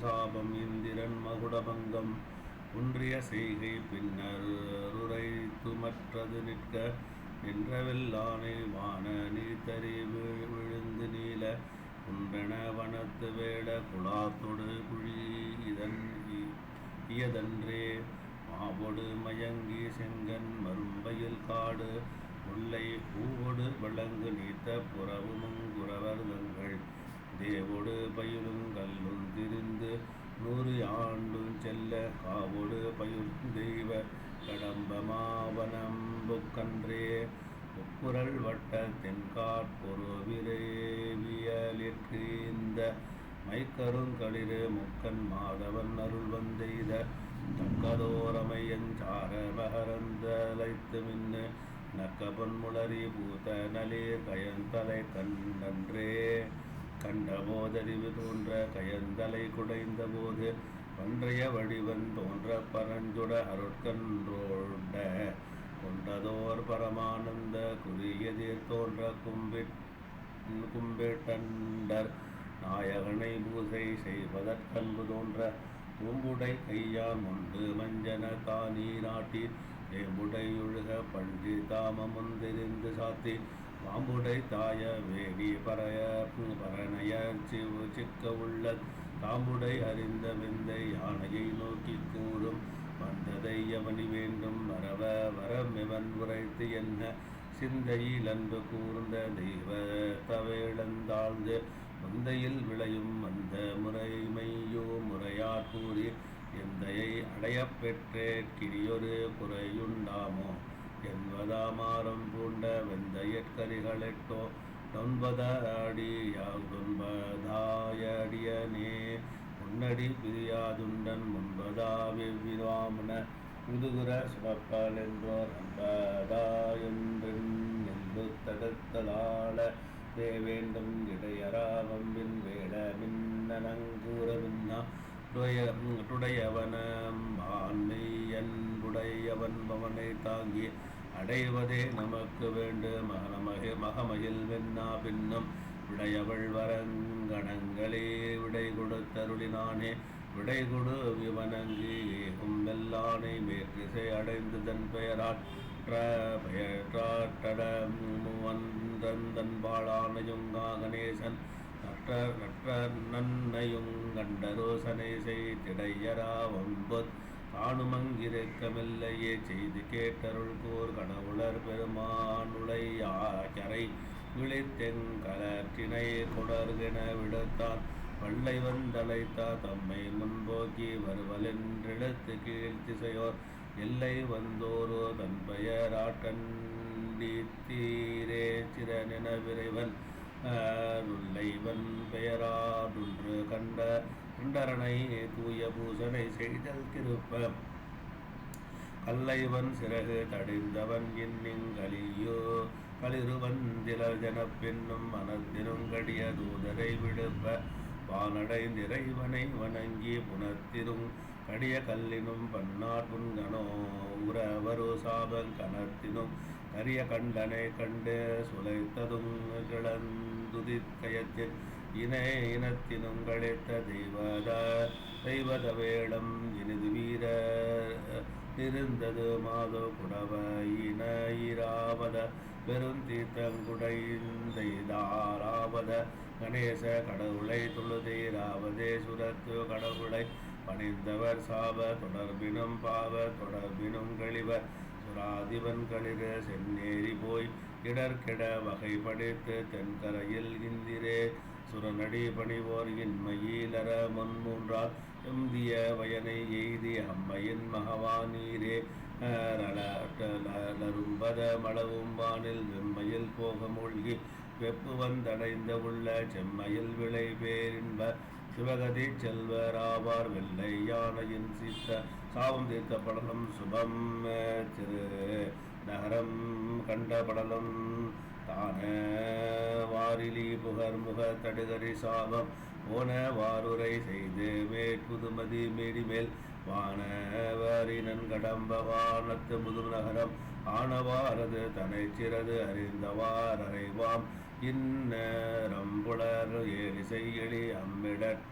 சாபம் இந்திரன் மகுடபங்கம். ஒன்றிய செய்கை பின்னர் உரைத்து மற்றது நிற்க. நின்றவெல்லானை வான நீத்தறி விழுந்து நீல குன்றன வனத்து வேட குழாத்தொடு குழி இதன் இயதன்றே. மாவொடு மயங்கி செங்கன் மரும்பையில் காடு. முல்லை பூவொடு வழங்கு நீத்த புறவுமுங்குறவர் தங்கள். தேவொடு பயிலும் நூறு ஆண்டும் செல்ல காவோடு பயிர் தெய்வ கடம்பமாவனம் புக்கன்றே முக்குரல் வட்ட தென்காட்பொரு விரைவியலிற்கு இந்த மைக்கருங்களிரு முக்கன் மாதவன் அருள் வந்தெய்த தக்கதோரமையஞ்சார மகரந்தலைத்து மின்னு நக்கபொன்முளரி பூத்த நளிர் கயந்தலை கண்ணன்றே கண்ட போதறிவு தோன்ற கயந்தலை குடைந்த போது பன்றைய வடிவன் தோன்ற பரஞ்சுட அருட்கன்றோட கொண்டதோர் பரமானந்த குறியதிர் தோன்ற கும்பிட் கும்பிட்டண்டர் நாயகனை பூசை செய்வதற்கன்பு தோன்ற பூம்புடை கையான் உண்டு மஞ்சன காணி நாட்டி வேம்புடை ஒழுக பண்டி தாமமுந்தெரிந்து சாத்தி பாம்புடை தாய வேணி பறைய பரணைய சிவு சிக்க உள்ள தாம்புடை அறிந்த விந்தை யானையை நோக்கி கூறும். வந்ததை எவனி வேண்டும்? வரவ வரமிவன் உரைத்து என்ன? சிந்தையில் அன்பு கூர்ந்த தெய்வ தவேளந்தாழ்ந்து மந்தையில் விளையும் அந்த முறைமையோ முறையார் கூறி எந்தையை அடையப்பெற்றே கிளியொரு கிரியொரு குறையுண்டாமோ தாமாரம் பூண்ட வெந்தையற்கரிகளெட்டோ நொன்பதாடியாகுன்பதாயடியனே முன்னடி பிரியாதுண்டன் முன்பதா வெவ்விராமன முதுகுர சுமப்பால் என்றோர் அன்பதா என்று தடுத்தலாள தேவேண்டும் இடையராவம்பின் வேட மின்னனங்கூற மின்னா டுடையவனம் ஆண்மையன்புடையவன் பவனை தாங்கிய அடைவதே நமக்கு வேண்டு. மகனமகி மகமகில் வெண்ணா பின்னம் விடையவள் வரங்கணங்களே. விடை கொடுத்தருளினானே விடை கொடு விவனங்கி ஏகும் வெல்லானை மேற்றிசை அடைந்து தன் பெயராற்ற பெயற்றாட்டட மூவந்தன் பாழானையுங்கா கணேசன் நற்ற நற்ற நன்னையுங் கண்டரோசனை செய்திடையரா ஒன்பது காணுமங்கிருக்கமில்லையே செய்து கேட்டருள் கூர் கடவுளர் பெருமானுடையரை விழித்தெங் கலற்றினை கொடர்கென விடுத்தான் வள்ளை வந்தழைத்தா தம்மை முன்போக்கி வருவலென்றெழுத்து கீழ்த்திசையோர் எல்லை வந்தோரோ தன் பெயராட்டீரே சிறனென விரைவன் நுள்ளைவன் பெயராடுன்று கண்ட கண்டரனை தூய பூசனை செய்தல் திருப்ப கல்லைவன் சிறகு தடிந்தவன் இன்னிங்கலியோ களிருவன் திலஜன பின்னும் மனத்தினும் கடிய தூதரை விடுப்ப வானடைந்திறைவனை வணங்கி புனத்திரும் கடிய கல்லினும் பன்னாட் புன்கனோ உறவரு சாபல் கனத்தினும் கரிய கண்டனை கண்டு சுலைத்ததும் கிளந்துதிக்கயத்தில் இன இனத்தினுங்கழைத்த தெய்வத தெய்வத வேடம் இனிது வீர. இருந்தது மாதோ குடவ இன இராவத. பெருந்தீர்த்தங்குடைந்தாராவத கணேச கடவுளை தொழுதீராவதே சுரத்து கடவுளை. பணிந்தவர் சாப தொடர்பினும் பாவ தொடர்பினும் கழிவர். சுராதிபன் களிர சென்னேறி போய் இடர்கிட வகைப்படுத்து தென்கரையில் இந்திரே. சுரநடி பணிவோர் இன்மையிலர முன்மூன்றால் எம்திய வயனை எய்தி அம்மையின் மகவானீரே. லரும்பத மளவும் வானில் வெம்மையில் போக மூழ்கி வெப்பு வந்தடைந்த உள்ள செம்மையில் விளை பேரின்ப சிவகதி செல்வராவார் வெள்ளை யானையின் சீத்த சாபம் தீர்த்த படலம் சுபம் திரு நகரம் கண்ட படலம். தான வாரிலி புகர் முக தடுகரி சாபம் போன வாருரை செய்து மேற்புதுமதி மேடிமேல் வானவரினன் கடம்ப வானத்து முதுர் நகரம் ஆனவாரது தனை சிறது அறிந்தவார் அறைவாம். இன்னரம்புலர் ஏழிசை எளி அம்மிடற்